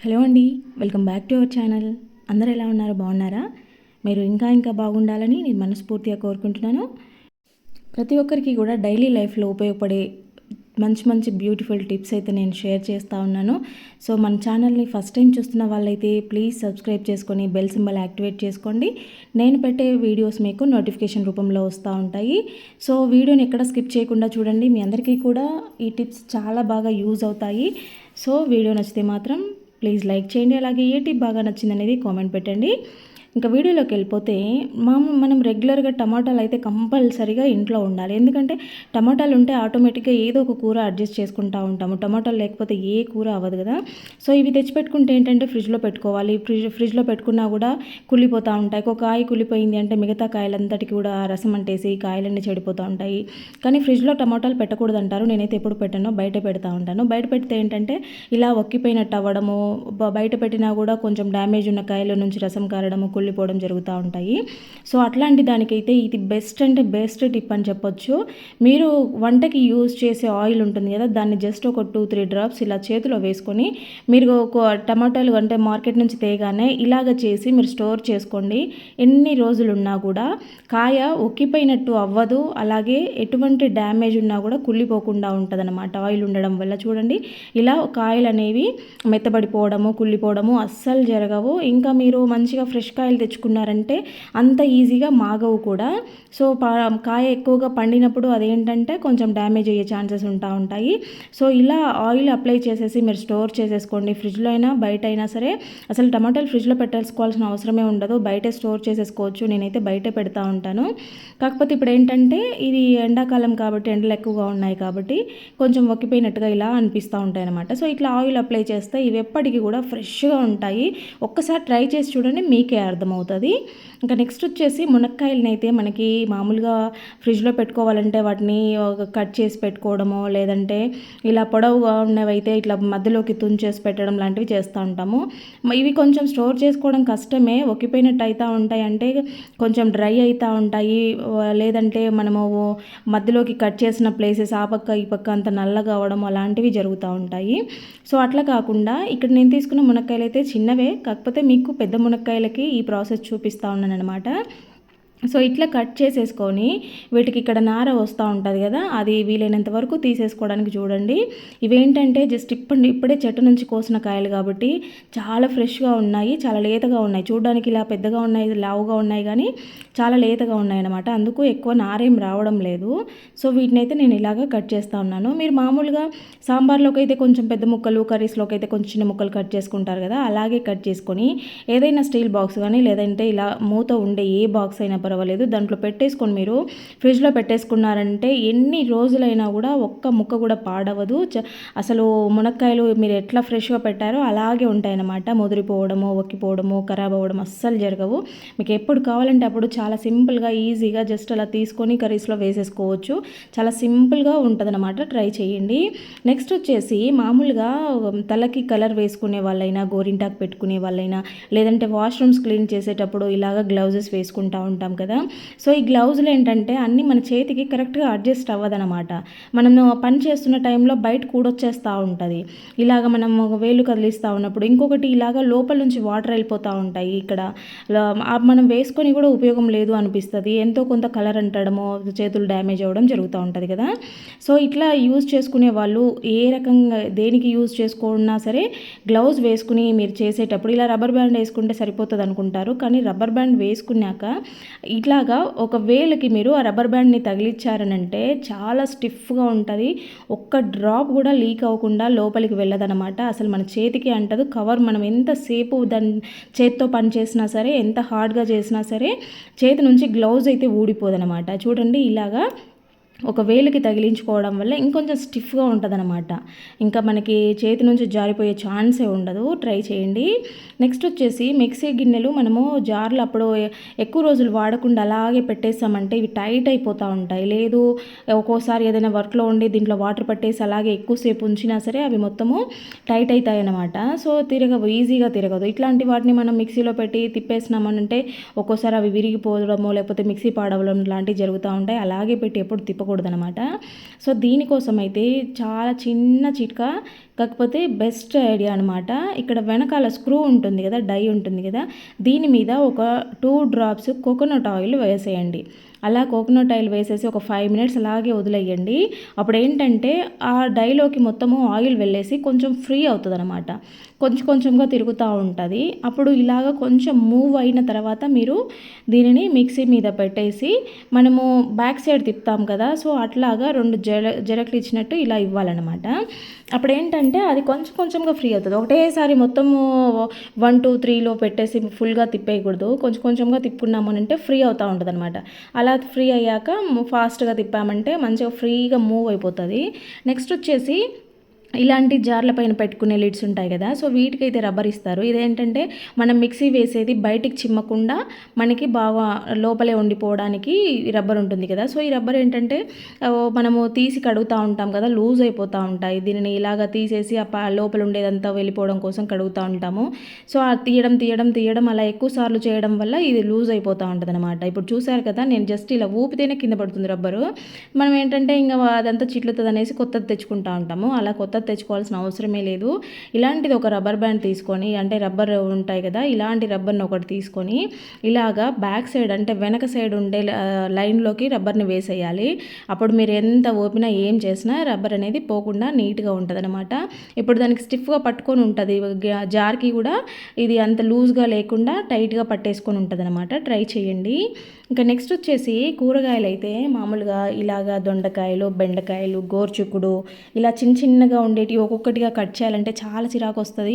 Hello అండి welcome back to our channel. అందరు ఎలా ఉన్నారు? బాగున్నారా? మీరు ఇంకా ఇంకా బాగుండాలని నేను మనస్ఫూర్తిగా కోరుకుంటున్నాను. ప్రతి ఒక్కరికి కూడా డైలీ లైఫ్లో ఉపయోగపడే మంచి మంచి బ్యూటిఫుల్ టిప్స్ అయితే నేను షేర్ చేస్తూ ఉన్నాను. సో మన ఛానల్ని ఫస్ట్ టైం చూస్తున్న వాళ్ళైతే ప్లీజ్ సబ్స్క్రైబ్ చేసుకొని బెల్ సింబల్ యాక్టివేట్ చేసుకోండి. నేను పెట్టే వీడియోస్ మీకు నోటిఫికేషన్ రూపంలో వస్తూ ఉంటాయి. సో వీడియోని ఎక్కడ స్కిప్ చేయకుండా చూడండి. మీ అందరికీ కూడా ఈ టిప్స్ చాలా బాగా యూజ్ అవుతాయి. సో వీడియో నచ్చితే మాత్రం ప్లీజ్ లైక్ చేయండి. అలాగే ఏ టిప్ బాగా నచ్చింది అనేది కామెంట్ పెట్టండి. ఇంకా వీడియోలోకి వెళ్ళిపోతే మా మనం రెగ్యులర్గా టమాటాలు అయితే కంపల్సరీగా ఇంట్లో ఉండాలి. ఎందుకంటే టమాటాలు ఉంటే ఆటోమేటిక్గా ఏదో ఒక కూర అడ్జస్ట్ చేసుకుంటూ ఉంటాము. టమాటాలు లేకపోతే ఏ కూర అవ్వదు కదా. సో ఇవి తెచ్చిపెట్టుకుంటే ఏంటంటే ఫ్రిడ్జ్లో పెట్టుకోవాలి. ఫ్రిడ్జ్ ఫ్రిడ్జ్లో పెట్టుకున్నా కూడా కుళ్ళిపోతూ ఉంటాయి. ఒక కాయ కుళ్ళిపోయింది అంటే మిగతా కాయలంతటికి కూడా రసం అంటేసి కాయలన్నీ చెడిపోతూ ఉంటాయి. కానీ ఫ్రిడ్జ్లో టమాటాలు పెట్టకూడదు అంటారు నేనైతే ఎప్పుడు పెట్టానో. బయట పెడతా ఉంటాను. బయట పెడితే ఏంటంటే ఇలా ఒక్కిపోయినట్టు అవ్వడము బయట పెట్టినా కూడా కొంచెం డ్యామేజ్ ఉన్న కాయల నుంచి రసం కారడము కుళ్ళిపోవడం జరుగుతూ ఉంటాయి. సో అట్లాంటి దానికైతే ఇది బెస్ట్ అంటే బెస్ట్ టిప్ అని చెప్పొచ్చు. మీరు వంటకి యూజ్ చేసే ఆయిల్ ఉంటుంది కదా దాన్ని జస్ట్ ఒక టూ త్రీ డ్రాప్స్ ఇలా చేతిలో వేసుకొని మీరు ఒక టమాటాలు అంటే మార్కెట్ నుంచి తేగానే ఇలాగ చేసి మీరు స్టోర్ చేసుకోండి. ఎన్ని రోజులు ఉన్నా కూడా కాయ ఒక్కిపోయినట్టు అవ్వదు. అలాగే ఎటువంటి డ్యామేజ్ ఉన్నా కూడా కుళ్ళిపోకుండా ఉంటుంది అనమాట ఆయిల్ ఉండడం వల్ల చూడండి. ఇలా కాయలు అనేవి మెత్తబడిపోవడము కుళ్ళిపోవడము అస్సలు జరగవు. ఇంకా మీరు మంచిగా ఫ్రెష్ కాయలు తెచ్చుకున్నారంటే అంత ఈజీగా మాగవు కూడా. సో కాయ ఎక్కువగా పండినప్పుడు అదేంటంటే కొంచెం డ్యామేజ్ అయ్యే ఛాన్సెస్ ఉంటా ఉంటాయి. సో ఇలా ఆయిల్ అప్లై చేసేసి మీరు స్టోర్ చేసేసుకోండి. ఫ్రిడ్జ్లో అయినా బయట అయినా సరే అసలు టమాటాలు ఫ్రిడ్జ్లో పెట్టేసుకోవాల్సిన అవసరమే ఉండదు. బయటే స్టోర్ చేసేసుకోవచ్చు. నేనైతే బయటే పెడతా ఉంటాను. కాకపోతే ఇప్పుడు ఏంటంటే ఇది ఎండాకాలం కాబట్టి ఎండలు ఎక్కువగా ఉన్నాయి కాబట్టి కొంచెం ఒక్కిపోయినట్టుగా ఇలా అనిపిస్తూ ఉంటాయి అనమాట సో ఇట్లా ఆయిల్ అప్లై చేస్తే ఇవి ఎప్పటికీ కూడా ఫ్రెష్గా ఉంటాయి. ఒక్కసారి ట్రై చేసి చూడండి మీకే అర్థం అర్థమవుతుంది. ఇంకా నెక్స్ట్ వచ్చేసి మునక్కాయలని అయితే మనకి మామూలుగా ఫ్రిడ్జ్లో పెట్టుకోవాలంటే వాటిని కట్ చేసి పెట్టుకోవడమో లేదంటే ఇలా పొడవుగా ఉన్నవైతే ఇట్లా మధ్యలోకి తుంచేసి పెట్టడం లాంటివి చేస్తూ ఉంటాము. ఇవి కొంచెం స్టోర్ చేసుకోవడం కష్టమే. ఒకిపోయినట్టు అవుతూ ఉంటాయి అంటే కొంచెం డ్రై అవుతూ ఉంటాయి. లేదంటే మనము మధ్యలోకి కట్ చేసిన ప్లేసెస్ ఆ పక్క ఈ పక్క అంత నల్లగా అవడం అలాంటివి జరుగుతూ ఉంటాయి. సో అట్లా కాకుండా ఇక్కడ నేను తీసుకున్న మునక్కాయలు అయితే చిన్నవే. కాకపోతే మీకు పెద్ద మునక్కాయలకి ఈ ప్రాసెస్ చూపిస్తూ ఉన్నాను అనమాట సో ఇట్లా కట్ చేసేసుకొని వీటికి ఇక్కడ నార వస్తూ ఉంటుంది కదా అది వీలైనంత వరకు తీసేసుకోవడానికి చూడండి. ఇవేంటంటే జస్ట్ ఇప్పుడు ఇప్పుడే చెట్టు నుంచి కోసిన కాయలు కాబట్టి చాలా ఫ్రెష్గా ఉన్నాయి చాలా లేతగా ఉన్నాయి. చూడడానికి ఇలా పెద్దగా ఉన్నాయి లావుగా ఉన్నాయి కానీ చాలా లేతగా ఉన్నాయి అనమాట అందుకు ఎక్కువ నారేం రావడం లేదు. సో వీటిని అయితే నేను ఇలాగ కట్ చేస్తూ ఉన్నాను. మీరు మామూలుగా సాంబార్లోకి అయితే కొంచెం పెద్ద ముక్కలు కర్రీస్లోకి అయితే కొంచెం చిన్న ముక్కలు కట్ చేసుకుంటారు కదా అలాగే కట్ చేసుకొని ఏదైనా స్టీల్ బాక్స్ కానీ లేదంటే ఇలా మూత ఉండే ఏ బాక్స్ అయినా పర్వాలేదు. దాంట్లో పెట్టేసుకొని మీరు ఫ్రిడ్జ్లో పెట్టేసుకున్నారంటే ఎన్ని రోజులైనా కూడా ఒక్క ముక్క కూడా పాడవదు. అసలు మునక్కాయలు మీరు ఎట్లా ఫ్రెష్గా పెట్టారో అలాగే ఉంటాయన్నమాట. ముదిరిపోవడము ఒక్కిపోవడము ఖరాబ్ అవ్వడం అస్సలు జరగవు. మీకు ఎప్పుడు కావాలంటే అప్పుడు చాలా సింపుల్గా ఈజీగా జస్ట్ అలా తీసుకొని కర్రీస్లో వేసేసుకోవచ్చు. చాలా సింపుల్గా ఉంటుందన్నమాట. ట్రై చేయండి. నెక్స్ట్ వచ్చేసి మామూలుగా తలకి కలర్ వేసుకునే వాళ్ళైనా గోరింటాకు పెట్టుకునే వాళ్ళైనా లేదంటే వాష్రూమ్స్ క్లీన్ చేసేటప్పుడు ఇలాగ గ్లౌజెస్ వేసుకుంటూ ఉంటాం కదా? సో ఈ గ్లౌజులు ఏంటంటే అన్నీ మన చేతికి కరెక్ట్గా అడ్జస్ట్ అవ్వదనమాట మనము పని చేస్తున్న టైంలో బయట కూడొచ్చేస్తూ ఉంటుంది. ఇలాగ మనం వేలు కదిలిస్తూ ఉన్నప్పుడు ఇంకొకటి ఇలాగ లోపల నుంచి వాటర్ వెళ్ళిపోతూ ఉంటాయి ఇక్కడ. మనం వేసుకొని కూడా ఉపయోగం లేదు అనిపిస్తుంది. ఎంతో కొంత కలర్ అంటడము చేతులు డ్యామేజ్ అవ్వడం జరుగుతూ ఉంటుంది కదా? సో ఇట్లా యూజ్ చేసుకునే వాళ్ళు ఏ రకంగా దేనికి యూజ్ చేసుకున్నా సరే గ్లౌజ్ వేసుకుని మీరు చేసేటప్పుడు ఇలా రబ్బర్ బ్యాండ్ వేసుకుంటే సరిపోతుంది అనుకుంటారు కానీ రబ్బర్ బ్యాండ్ వేసుకున్నాక ఇట్లాగా ఒక వేలకి మీరు ఆ రబ్బర్ బ్యాండ్ని తగిలిచ్చారనంటే చాలా స్టిఫ్గా ఉంటుంది. ఒక్క డ్రాప్ కూడా లీక్ అవ్వకుండా లోపలికి వెళ్ళదనమాట. అసలు మన చేతికి అంటదు. కవర్ మనం ఎంతసేపు దాని చేతితో పని చేసినా సరే ఎంత హార్డ్గా చేసినా సరే చేతి నుంచి గ్లౌజ్ అయితే ఊడిపోదనమాట. చూడండి ఇలాగా ఒక వేలుకి తగిలించుకోవడం వల్ల ఇంకొంచెం స్టిఫ్గా ఉంటుందన్నమాట. ఇంకా మనకి చేతి నుంచి జారిపోయే ఛాన్సే ఉండదు. ట్రై చేయండి. నెక్స్ట్ వచ్చేసి మిక్సీ గిన్నెలు మనము జార్లు అప్పుడు ఎక్కువ రోజులు వాడకుండా అలాగే పెట్టేసామంటే ఇవి టైట్ అయిపోతూ ఉంటాయి. లేదు ఒక్కోసారి ఏదైనా వర్క్లో ఉండి దీంట్లో వాటర్ పట్టేసి అలాగే ఎక్కువసేపు ఉంచినా సరే అవి మొత్తము టైట్ అవుతాయి అన్నమాట సో తిరగవు ఈజీగా తిరగదు. ఇట్లాంటి వాటిని మనం మిక్సీలో పెట్టి తిప్పేసినామనంటే ఒక్కోసారి అవి విరిగిపోవడము లేకపోతే మిక్సీ పాడవడం లాంటివి జరుగుతూ ఉంటాయి. అలాగే పెట్టి ఎప్పుడు తిప్ప చెప్పకూడదనమాట అనమాట సో దీనికోసం అయితే చాలా చిన్న చిట్కా కాకపోతే బెస్ట్ ఐడియా అనమాట ఇక్కడ వెనకాల స్క్రూ ఉంటుంది కదా డై ఉంటుంది కదా దీని మీద ఒక టూ డ్రాప్స్ కోకోనట్ ఆయిల్ వేసేయండి. అలా కోకోనట్ ఆయిల్ వేసేసి ఒక ఫైవ్ మినిట్స్ అలాగే వదిలేయండి. అప్పుడు ఏంటంటే ఆ డైలోకి మొత్తము ఆయిల్ వెళ్ళేసి కొంచెం ఫ్రీ అవుతుంది అనమాట కొంచెం కొంచెంగా తిరుగుతూ ఉంటుంది. అప్పుడు ఇలాగ కొంచెం మూవ్ అయిన తర్వాత మీరు దీనిని మిక్సీ మీద పెట్టేసి మనము బ్యాక్ సైడ్ తిప్పుతాం కదా సో అట్లాగా రెండు జర జరకలు ఇచ్చినట్టు ఇలా ఇవ్వాలన్నమాట. అప్పుడు ఏంటంటే అంటే అది కొంచెం కొంచెంగా ఫ్రీ అవుతుంది. ఒకటేసారి మొత్తము వన్ టూ త్రీలో పెట్టేసి ఫుల్గా తిప్పేయకూడదు. కొంచెం కొంచెంగా తిప్పుకున్నాము అంటే ఫ్రీ అవుతూ ఉంటుంది అనమాట అలా ఫ్రీ అయ్యాక ఫాస్ట్గా తిప్పామంటే మంచిగా ఫ్రీగా మూవ్ అయిపోతుంది. నెక్స్ట్ వచ్చేసి ఇలాంటి జార్ల పైన పెట్టుకునే లిడ్స్ ఉంటాయి కదా సో వీటికైతే రబ్బర్ ఇస్తారు. ఇదేంటంటే మనం మిక్సీ వేసేది బయటికి చిమ్మకుండా మనకి బాగా లోపలే ఉండిపోవడానికి రబ్బర్ ఉంటుంది కదా సో ఈ రబ్బర్ ఏంటంటే మనము తీసి కడుగుతూ ఉంటాం కదా లూజ్ అయిపోతూ ఉంటాయి. దీనిని ఇలాగ తీసేసి ఆ లోపల ఉండేదంతా వెళ్ళిపోవడం కోసం కడుగుతూ ఉంటాము. సో ఆ తీయడం తీయడం తీయడం అలా ఎక్కువ సార్లు చేయడం వల్ల ఇది లూజ్ అయిపోతూ ఉంటుంది అనమాట ఇప్పుడు చూసారు కదా నేను జస్ట్ ఇలా ఊపితేనే కింద పడుతుంది రబ్బరు మనం ఏంటంటే ఇంకా అదంతా చిట్లుతుంది అనేసి కొత్తది తెచ్చుకుంటూ ఉంటాము. అలా కొత్త కొత్తది తెచ్చుకోవాల్సిన అవసరమే లేదు. ఇలాంటిది ఒక రబ్బర్ బ్యాండ్ తీసుకొని అంటే రబ్బర్ ఉంటాయి కదా ఇలాంటి రబ్బర్ని ఒకటి తీసుకొని ఇలాగా బ్యాక్ సైడ్ అంటే వెనక సైడ్ ఉండే లైన్లోకి రబ్బర్ని వేసేయాలి. అప్పుడు మీరు ఎంత ఓపినా ఏం చేసినా రబ్బర్ అనేది పోకుండా నీట్గా ఉంటుంది అనమాట ఇప్పుడు దానికి స్టిఫ్గా పట్టుకొని ఉంటుంది. జార్కి కూడా ఇది అంత లూజ్గా లేకుండా టైట్గా పట్టేసుకొని ఉంటుంది అనమాట ట్రై చేయండి. ఇంకా నెక్స్ట్ వచ్చేసి కూరగాయలు అయితే మామూలుగా ఇలాగా దొండకాయలు బెండకాయలు గోర్చుకుడు ఇలా చిన్న చిన్నగా ఉండేటివి ఒక్కొక్కటిగా కట్ చేయాలంటే చాలా చిరాకు వస్తుంది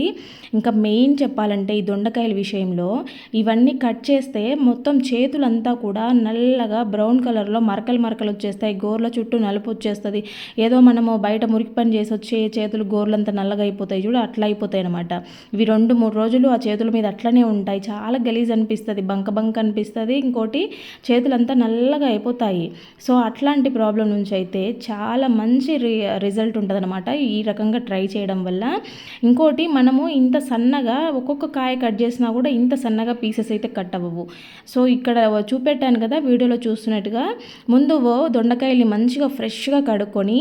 ఇంకా మెయిన్ చెప్పాలంటే ఈ దొండకాయల విషయంలో ఇవన్నీ కట్ చేస్తే మొత్తం చేతులంతా కూడా నల్లగా బ్రౌన్ కలర్లో మరకలు మరకలు వచ్చేస్తాయి. గోర్ల చుట్టూ నలుపు వచ్చేస్తుంది. ఏదో మనము బయట మురికి పని చేసి వచ్చే చేతులు గోర్లంతా నల్లగా అయిపోతాయి చూడు అట్లా అయిపోతాయి అనమాట ఇవి రెండు మూడు రోజులు ఆ చేతుల మీద అట్లనే ఉంటాయి. చాలా గలీజ్ అనిపిస్తుంది. బంక బంక అనిపిస్తుంది. ఇంకోటి చేతులంతా నల్లగా అయిపోతాయి. సో అట్లాంటి ప్రాబ్లం నుంచి అయితే చాలా మంచి రి రిజల్ట్ ఉంటుందన్నమాట. ఈ రకంగా ట్రై చేయడం వల్ల. ఇంకోటి మనము ఇంత సన్నగా ఒక్కొక్క కాయ కట్ చేసినా కూడా ఇంత సన్నగా పీసెస్ అయితే కట్ అవ్వవు. సో ఇక్కడ చూపెట్టాను కదా వీడియోలో చూస్తున్నట్టుగా. ముందు దొండకాయల్ని మంచిగా ఫ్రెష్గా కడుక్కొని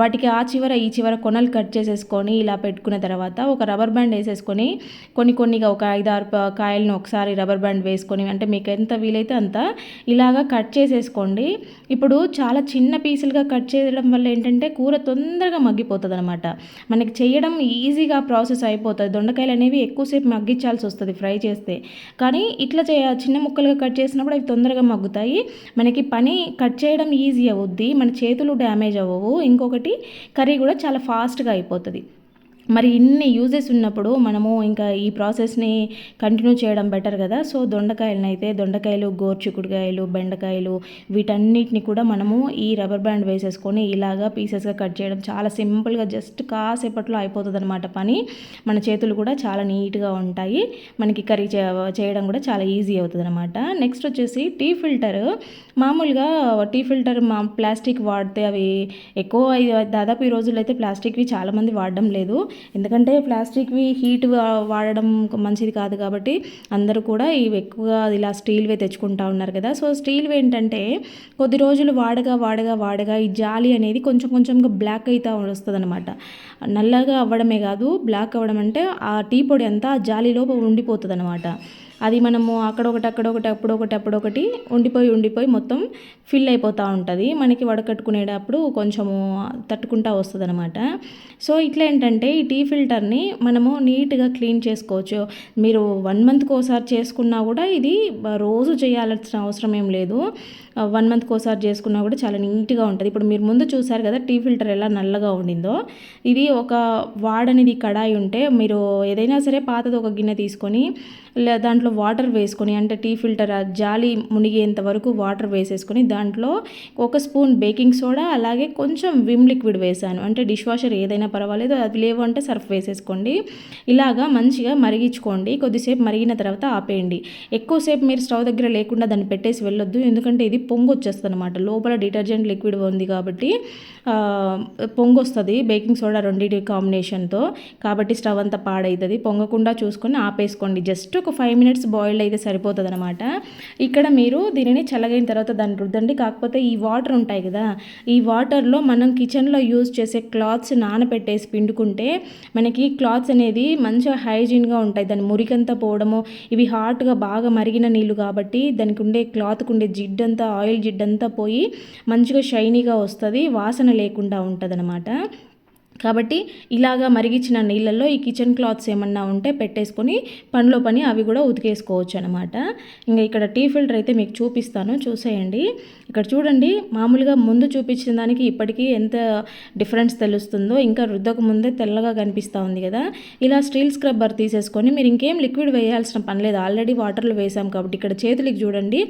వాటికి ఆ చివర ఈ చివర కొనలు కట్ చేసేసుకొని ఇలా పెట్టుకున్న తర్వాత ఒక రబ్బర్ బ్యాండ్ వేసేసుకొని కొన్ని కొన్నిగా ఒక ఐదు ఆరు కాయలను ఒకసారి రబ్బర్ బ్యాండ్ వేసుకొని అంటే మీకు ఎంత వీలైతే అంత ఇలాగా కట్ చేసేసుకోండి. ఇప్పుడు చాలా చిన్న పీసులుగా కట్ చేయడం వల్ల ఏంటంటే కూర తొందరగా మగ్గిపోతుంది అనమాట మనకి చేయడం ఈజీగా ప్రాసెస్ అయిపోతుంది. దొండకాయలు అనేవి ఎక్కువసేపు మగ్గించాల్సి వస్తుంది ఫ్రై చేస్తే. కానీ ఇట్లా చేయ చిన్న ముక్కలుగా కట్ చేసినప్పుడు అవి తొందరగా మగ్గుతాయి. మనకి పని కట్ చేయడం ఈజీ అవుద్ది. మన చేతులు డ్యామేజ్ అవ్వవు. ఇంకొకటి కర్రీ కూడా చాలా ఫాస్ట్గా అయిపోతుంది. మరి ఇన్ని యూజెస్ ఉన్నప్పుడు మనము ఇంకా ఈ ప్రాసెస్ని కంటిన్యూ చేయడం బెటర్ కదా. సో దొండకాయలను అయితే దొండకాయలు గోర్చికుడుకాయలు బెండకాయలు వీటన్నిటిని కూడా మనము ఈ రబ్బర్ బ్యాండ్ వేసేసుకొని ఇలాగా పీసెస్గా కట్ చేయడం చాలా సింపుల్గా జస్ట్ కాసేపట్లో అయిపోతుంది అనమాట పని. మన చేతులు కూడా చాలా నీట్గా ఉంటాయి. మనకి కర్రీ చేయడం కూడా చాలా ఈజీ అవుతుంది అనమాట నెక్స్ట్ వచ్చేసి టీ ఫిల్టర్ మామూలుగా టీ ఫిల్టర్ మా ప్లాస్టిక్ వాడితే అవి ఎక్కువ దాదాపు ఈ రోజుల్లో అయితే ప్లాస్టిక్వి చాలామంది వాడడం లేదు. ఎందుకంటే ప్లాస్టిక్వి హీట్ వాడడం మంచిది కాదు కాబట్టి అందరూ కూడా ఇవి ఎక్కువగా ఇలా స్టీల్వే తెచ్చుకుంటా ఉన్నారు కదా. సో స్టీల్వి ఏంటంటే కొద్ది రోజులు వాడగా వాడగా వాడగా ఈ జాలి అనేది కొంచెం కొంచెంగా బ్లాక్ అయితే వస్తుంది అనమాట నల్లగా అవ్వడమే కాదు బ్లాక్ అవ్వడం అంటే ఆ టీ పొడి అంతా ఆ జాలిలోపు ఉండిపోతుంది అనమాట అది మనము అక్కడొకటి అక్కడొకటి అప్పుడొకటి అప్పుడొకటి ఉండిపోయి ఉండిపోయి మొత్తం ఫిల్ అయిపోతూ ఉంటుంది. మనకి వడకట్టుకునేటప్పుడు కొంచెము తట్టుకుంటా వస్తుంది అనమాట సో ఇట్లా ఏంటంటే ఈ టీ ఫిల్టర్ని మనము నీట్గా క్లీన్ చేసుకోవచ్చు. మీరు వన్ మంత్కి ఒకసారి చేసుకున్నా కూడా ఇది రోజు చేయాల్సిన అవసరం ఏం లేదు. వన్ మంత్కి ఒకసారి చేసుకున్నా కూడా చాలా నీట్గా ఉంటుంది. ఇప్పుడు మీరు ముందు చూసారు కదా టీ ఫిల్టర్ ఎలా నల్లగా ఉండిందో? ఇది ఒక వాడనిది కడాయి ఉంటే మీరు ఏదైనా సరే పాతది ఒక గిన్నె తీసుకొని దాంట్లో వాటర్ వేసుకొని అంటే టీ ఫిల్టర్ జాలి మునిగేంత వరకు వాటర్ వేసేసుకొని దాంట్లో ఒక స్పూన్ బేకింగ్ సోడా అలాగే కొంచెం విమ్ లిక్విడ్ వేసాను అంటే డిష్ వాషర్ ఏదైనా పర్వాలేదు అది లేవు అంటే సర్ఫ్ వేసేసుకోండి. ఇలాగా మంచిగా మరిగించుకోండి. కొద్దిసేపు మరిగిన తర్వాత ఆపేయండి. ఎక్కువసేపు మీరు స్టవ్ దగ్గర లేకుండా దాన్ని పెట్టేసి వెళ్ళొద్దు. ఎందుకంటే ఇది పొంగు వచ్చేస్తుంది అనమాట లోపల డిటర్జెంట్ లిక్విడ్ ఉంది కాబట్టి పొంగు వస్తుంది బేకింగ్ సోడా రెండింటి కాంబినేషన్తో. కాబట్టి స్టవ్ అంతా పాడవుతుంది పొంగకుండా చూసుకొని ఆపేసుకోండి. జస్ట్ ఒక ఫైవ్ మినిట్స్ మినిట్స్ బాయిల్డ్ అయితే సరిపోతుంది అనమాట ఇక్కడ మీరు దీనిని చల్లగైన తర్వాత దాన్ని రుద్దండి. కాకపోతే ఈ వాటర్ ఉంటాయి కదా ఈ వాటర్లో మనం కిచెన్లో యూజ్ చేసే క్లాత్స్ నానబెట్టేసి పిండుకుంటే మనకి క్లాత్స్ అనేది మంచిగా హైజీన్గా ఉంటాయి. దాని మురికంతా పోవడము ఇవి హాట్గా బాగా మరిగిన నీళ్ళు కాబట్టి దానికి ఉండే క్లాత్కు ఉండే జిడ్డంతా ఆయిల్ జిడ్డంతా పోయి మంచిగా షైనీగా వస్తుంది. వాసన లేకుండా ఉంటుంది అనమాట కాబట్టి ఇలాగా మరిగించిన నీళ్ళల్లో ఈ కిచెన్ క్లాత్స్ ఏమన్నా ఉంటే పెట్టేసుకొని పనిలో పని అవి కూడా ఉతికేసుకోవచ్చు అనమాట ఇంకా ఇక్కడ టీ ఫిల్టర్ అయితే మీకు చూపిస్తాను చూసేయండి. ఇక్కడ చూడండి మామూలుగా ముందు చూపించిన దానికి ఇప్పటికీ ఎంత డిఫరెన్స్ తెలుస్తుందో ఇంకా రుద్దక ముందే తెల్లగా కనిపిస్తూ ఉంది కదా. ఇలా స్టీల్ స్క్రబ్బర్ తీసేసుకొని మీరు ఇంకేం లిక్విడ్ వేయాల్సిన పని లేదు. ఆల్రెడీ వాటర్లో వేసాం కాబట్టి ఇక్కడ చేతులకి చూడండి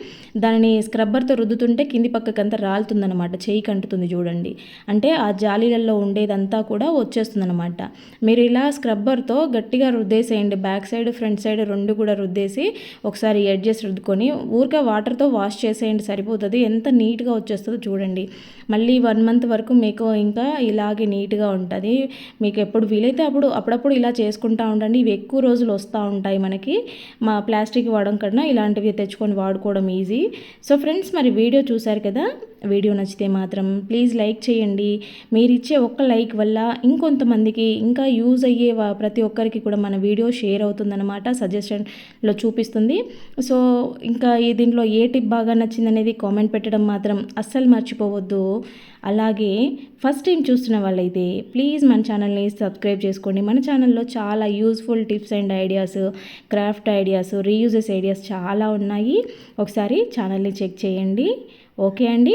దానిని స్క్రబ్బర్తో రుద్దుతుంటే కింది పక్కకంతా రాలుతుందనమాట చేయి కంటుతుంది చూడండి. అంటే ఆ జాలీలలో ఉండేదంతా కూడా కూడా వచ్చేస్తుంది అనమాట మీరు ఇలా స్క్రబ్బర్తో గట్టిగా రుద్దేసేయండి. బ్యాక్ సైడ్ ఫ్రంట్ సైడ్ రెండు కూడా రుద్దేసి ఒకసారి ఎడ్జెస్ రుద్దుకొని ఊరికే వాటర్తో వాష్ చేసేయండి. సరిపోతుంది. ఎంత నీట్గా వచ్చేస్తుందో చూడండి. మళ్ళీ వన్ మంత్ వరకు మీకు ఇంకా ఇలాగే నీట్గా ఉంటుంది. మీకు ఎప్పుడు వీలైతే అప్పుడు అప్పుడప్పుడు ఇలా చేసుకుంటూ ఉండండి. ఇవి ఎక్కువ రోజులు వస్తూ ఉంటాయి మనకి. మా ప్లాస్టిక్ వాడడం కన్నా ఇలాంటివి తెచ్చుకొని వాడుకోవడం ఈజీ. సో ఫ్రెండ్స్ మరి వీడియో చూశారు కదా? వీడియో నచ్చితే మాత్రం ప్లీజ్ లైక్ చేయండి. మీరు ఇచ్చే ఒక్క లైక్ వల్ల ఇంకొంతమందికి ఇంకా యూజ్ అయ్యే ప్రతి ఒక్కరికి కూడా మన వీడియో షేర్ అవుతుందన్నమాట సజెషన్లో చూపిస్తుంది. సో ఇంకా దీంట్లో ఏ టిప్ బాగా నచ్చింది అనేది కామెంట్ పెట్టడం మాత్రం అస్సలు మర్చిపోవద్దు. అలాగే ఫస్ట్ టైం చూస్తున్న వాళ్ళైతే ప్లీజ్ మన ఛానల్ని సబ్స్క్రైబ్ చేసుకోండి. మన ఛానల్లో చాలా useful tips and ideas craft ideas reuses ideas చాలా ఉన్నాయి. ఒకసారి ఛానల్ని చెక్ చేయండి. ఓకే అండి.